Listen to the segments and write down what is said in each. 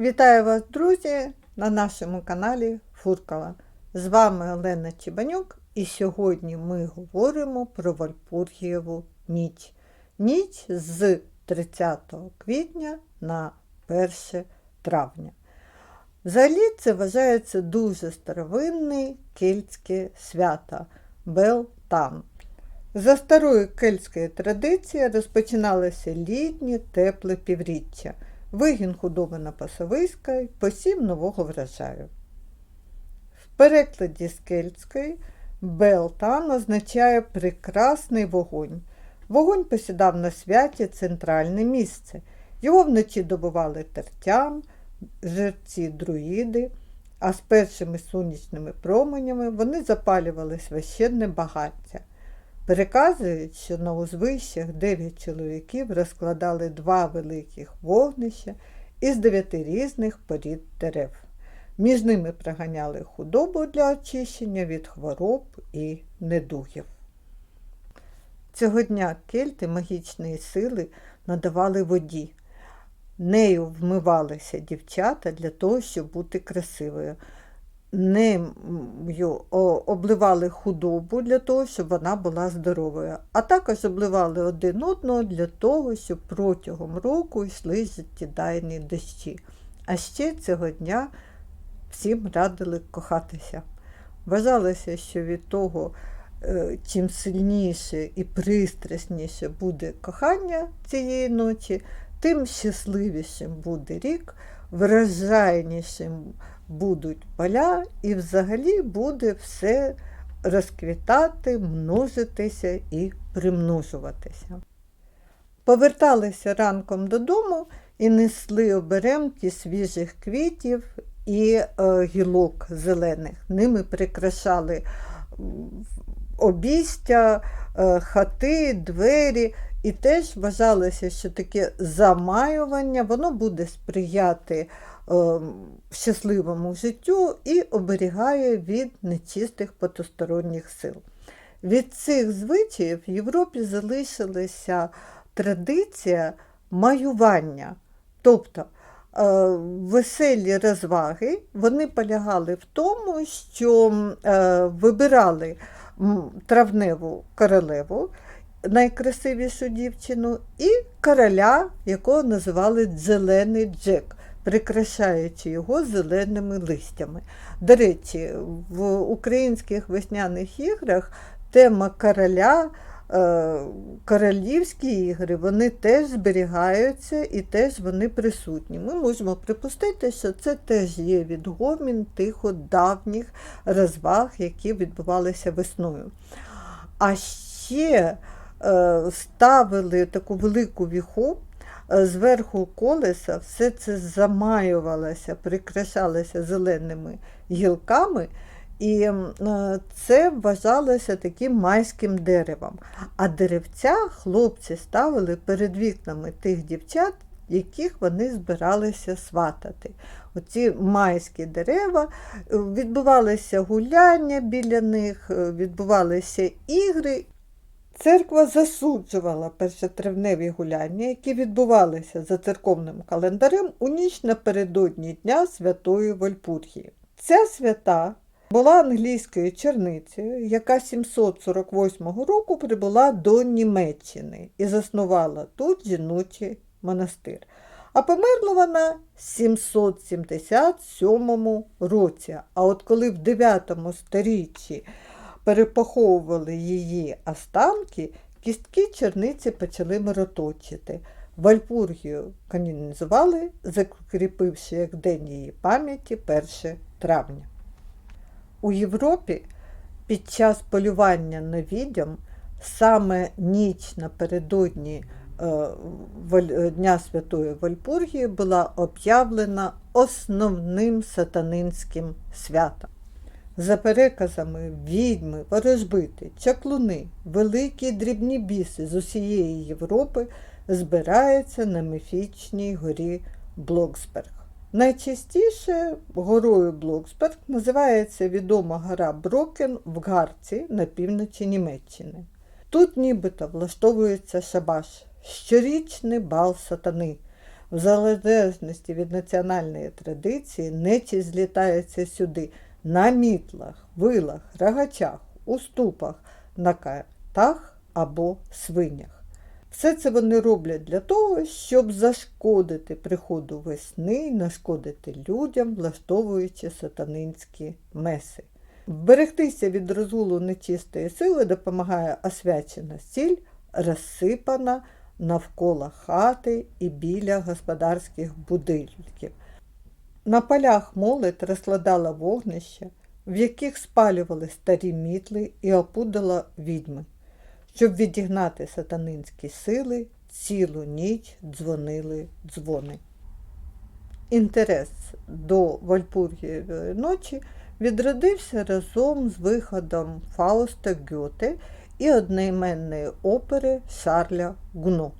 Вітаю вас, друзі, на нашому каналі Фуркала. З вами Олена Чебанюк, і сьогодні ми говоримо про Вальпургієву ніч. Ніч з 30 квітня на 1 травня. Взагалі це вважається дуже старовинне кельтське свято Белтан. За старою кельтською традицією розпочиналося літнє тепле півріччя, вигін худоби на пасовиська й посів нового врожаю. В перекладі з кельтської Белтан означає прекрасний вогонь. Вогонь посідав на святі центральне місце. Його вночі добували тертям, жерці друїди, а з першими сонячними променями вони запалювали священне багаття. Переказують, що на узвищах дев'ять чоловіків розкладали два великих вогнища із дев'яти різних порід дерев. Між ними проганяли худобу для очищення від хвороб і недугів. Цього дня кельти магічної сили надавали воді. Нею вмивалися дівчата для того, щоб бути красивою. Нею обливали худобу для того, щоб вона була здоровою, а також обливали один одного для того, щоб протягом року йшли життєдайні дощі. А ще цього дня всім радили кохатися. Вважалося, що від того, е, чим сильніше і пристрасніше буде кохання цієї ночі, тим щасливішим буде рік, вражайнішим будуть поля, і взагалі буде все розквітати, множитися і примножуватися. Поверталися ранком додому і несли оберемки свіжих квітів і е, гілок зелених. Ними прикрашали обістя, е, хати, двері. І теж вважалося, що таке замаювання воно буде сприяти щасливому життю і оберігає від нечистих потусторонніх сил. Від цих звичаїв в Європі залишилася традиція маювання. Тобто е, веселі розваги вони полягали в тому, що е, вибирали травневу королеву найкрасивішу дівчину, і короля, якого називали Зелений Джек, прикрашаючи його зеленими листями. До речі, в українських весняних іграх тема короля. е, Королівські ігри вони теж зберігаються і теж вони присутні. Ми можемо припустити, що це теж є відгомін тих от давніх розваг, які відбувалися весною. А ще Е, ставили таку велику віху, зверху колеса все це замаювалося, прикрашалося зеленими гілками. І е, це вважалося таким майським деревом. А деревця хлопці ставили перед вікнами тих дівчат, яких вони збиралися сватати. Оці майські дерева, відбувалися гуляння біля них, відбувалися ігри. Церква засуджувала першотравневі гуляння, які відбувалися за церковним календарем у ніч напередодні Дня Святої Вальпургії. Ця свята була англійською черницею, яка 748 року прибула до Німеччини і заснувала тут жіночий монастир. А померла вона в 777 році. А от коли в 9 сторіччі перепаховували її останки, кістки черниці почали мироточити. Вальпургію канонізували, закріпивши як день її пам'яті 1 травня. У Європі під час полювання на відьом саме ніч напередодні е, Дня Святої Вальпургії була об'явлена основним сатанинським святом. За переказами відьми, ворожбити, чаклуни, великі дрібні біси з усієї Європи збираються на міфічній горі Блоксберг. Найчастіше горою Блоксберг називається відома гора Брокен в Гарці на півночі Німеччини. Тут нібито влаштовується шабаш, щорічний бал сатани. В залежності від національної традиції нечість злітається сюди на мітлах, вилах, рогачах, уступах, на катах або свинях. Все це вони роблять для того, щоб зашкодити приходу весни нашкодити людям, влаштовуючи сатанинські меси. Вберегтися від розгулу нечистої сили допомагає освячена сіль, розсипана навколо хати і біля господарських будинків. На полях молодь розкладала вогнища, в яких спалювали старі мітли і опудала відьми. Щоб відігнати сатанинські сили, цілу ніч дзвонили дзвони. Інтерес до Вальпургієвої ночі відродився разом з виходом Фауста Гьоте і одноіменної опери Шарля Гуно.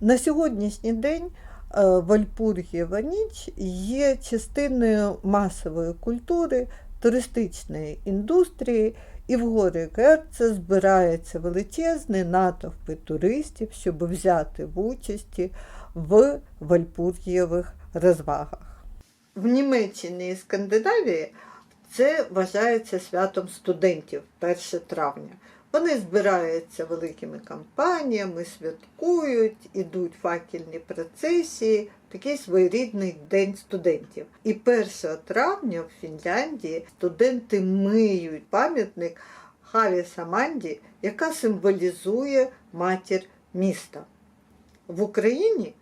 На сьогоднішній день Вальпургієва ніч є частиною масової культури, туристичної індустрії, і в горі Герце збирається величезний натовпи туристів, щоб взяти в участі в Вальпургієвих розвагах. В Німеччині і Скандинавії це вважається святом студентів 1 травня. Вони збираються великими компаніями, святкують, ідуть факельні процесії, такий своєрідний день студентів. І 1 травня в Фінляндії студенти миють пам'ятник Хаві Саманді, яка символізує матір міста. В Україні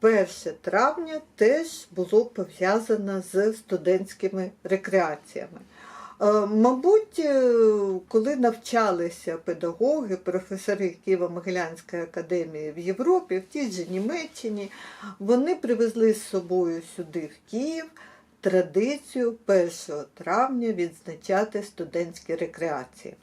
1 травня теж було пов'язано з студентськими рекреаціями. Е, Мабуть, е, коли навчалися педагоги, професори Києво-Могилянської академії в Європі, в тій же Німеччині, вони привезли з собою сюди в Київ традицію 1 травня відзначати студентські рекреації.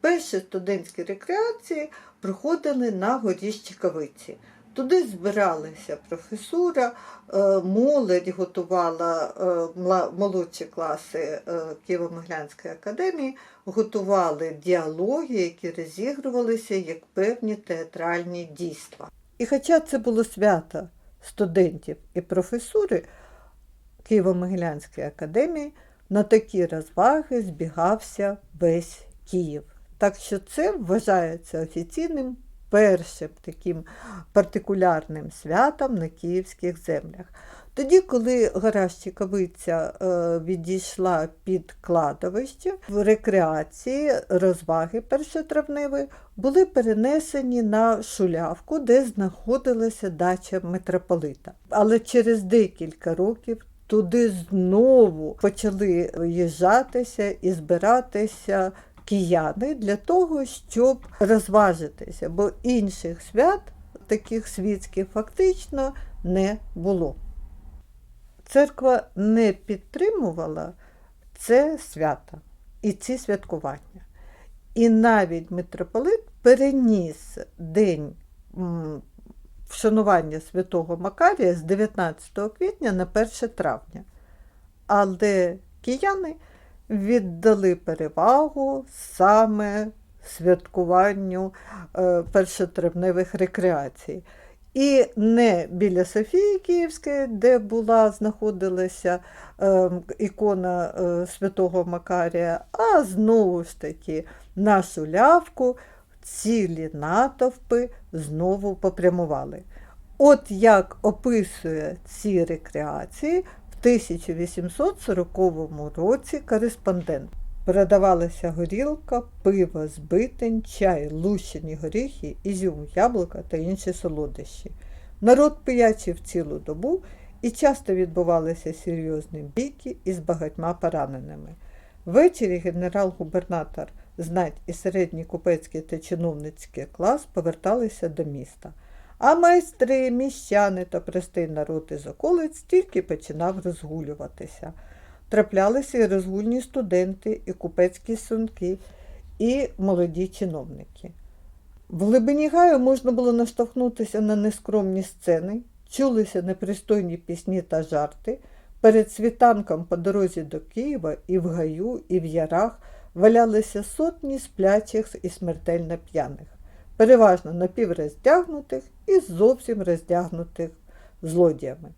Перші студентські рекреації проходили на горі Щекавиці. Туди збиралися професура, е, молодь готувала е, молодші класи е, Києво-Могилянської академії, готували діалоги, які розігрувалися як певні театральні дійства. І хоча це було свято студентів і професури Києво-Могилянської академії, на такі розваги збігався весь Київ. Так що це вважається офіційним першим таким партикулярним святом на київських землях. Тоді, коли гора Щекавиця е, відійшла під кладовище, в рекреації розваги першотравневої були перенесені на Шулявку, де знаходилася дача митрополита. Але через декілька років туди знову почали їжджатися і збиратися кияни для того, щоб розважитися, бо інших свят, таких світських, фактично не було. Церква не підтримувала це свято і ці святкування. І навіть митрополит переніс день вшанування святого Макарія з 19 квітня на 1 травня. Але кияни віддали перевагу саме святкуванню е, першотравневих рекреацій. І не біля Софії Київської, де була, знаходилася е, ікона е, святого Макарія, а знову ж таки на Шулявку цілі натовпи знову попрямували. От як описує ці рекреації 1840 році кореспондент. Передавалася горілка, пиво, збитень, чай, лущені горіхи, ізюм, яблука та інші солодощі. Народ пиячив цілу добу і часто відбувалися серйозні бійки із багатьма пораненими. Ввечері генерал-губернатор, знать і середній купецький та чиновницький клас поверталися до міста. А майстри, міщани та простий народ із околиць тільки починав розгулюватися. Траплялися і розгульні студенти, і купецькі сунки, і молоді чиновники. В глибині гаю можна було наштовхнутися на нескромні сцени, чулися непристойні пісні та жарти. Перед світанком по дорозі до Києва і в гаю, і в ярах валялися сотні сплячих і смертельно п'яних, переважно напівроздягнутих і зовсім роздягнутих злодіями.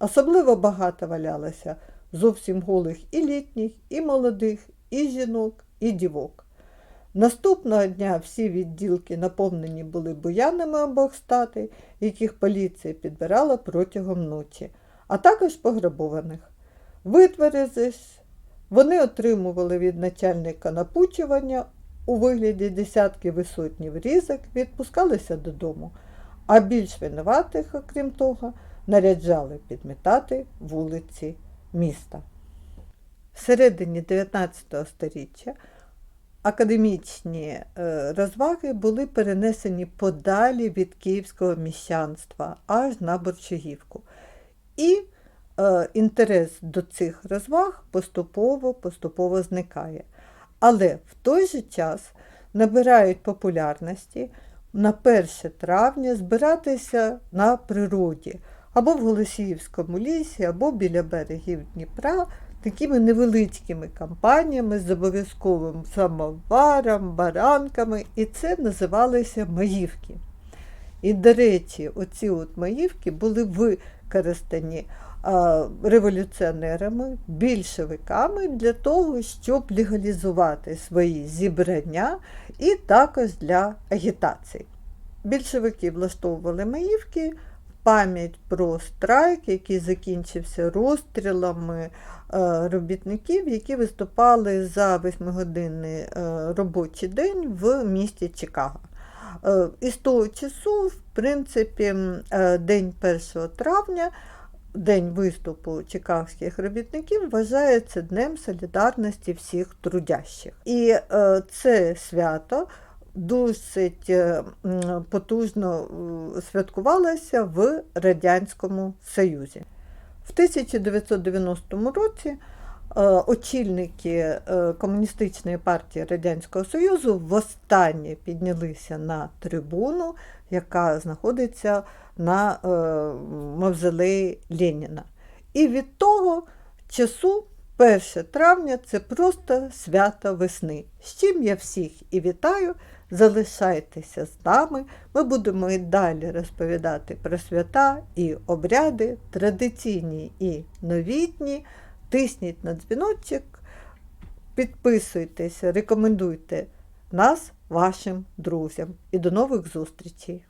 Особливо багато валялося зовсім голих і літніх, і молодих, і жінок, і дівок. Наступного дня всі відділки наповнені були буянами обох статей, яких поліція підбирала протягом ночі, а також пограбованих. Витверезись, вони отримували від начальника напучування у вигляді десятків і сотнів різок, відпускалися додому, а більш винуватих, окрім того, наряджали підмітати вулиці міста. В середині 19 століття академічні е, розваги були перенесені подалі від київського міщанства аж на Борчагівку. І е, інтерес до цих розваг поступово поступово зникає. Але в той же час набирають популярності на 1 травня збиратися на природі або в Голосіївському лісі, або біля берегів Дніпра такими невеличкими кампаніями з обов'язковим самоваром, баранками, і це називалися маївки. І, до речі, оці от маївки були використані революціонерами, більшовиками для того, щоб легалізувати свої зібрання і також для агітації. Більшовики влаштовували маївки пам'ять про страйк, який закінчився розстрілами е, робітників, які виступали за восьмигодинний е, робочий день в місті Чикаго. Е, І з того часу, в принципі, е, день 1 травня, день виступу чикагських робітників, вважається Днем солідарності всіх трудящих. І е, це свято досить е, потужно е, святкувалося в Радянському Союзі. В 1990 році очільники Комуністичної партії Радянського Союзу востаннє піднялися на трибуну, яка знаходиться на е, мавзолеї Леніна. І від того часу 1 травня це просто свято весни. З чим я всіх і вітаю. Залишайтеся з нами. Ми будемо і далі розповідати про свята і обряди, традиційні і новітні. Тисніть на дзвіночок, підписуйтеся, рекомендуйте нас вашим друзям. І до нових зустрічей!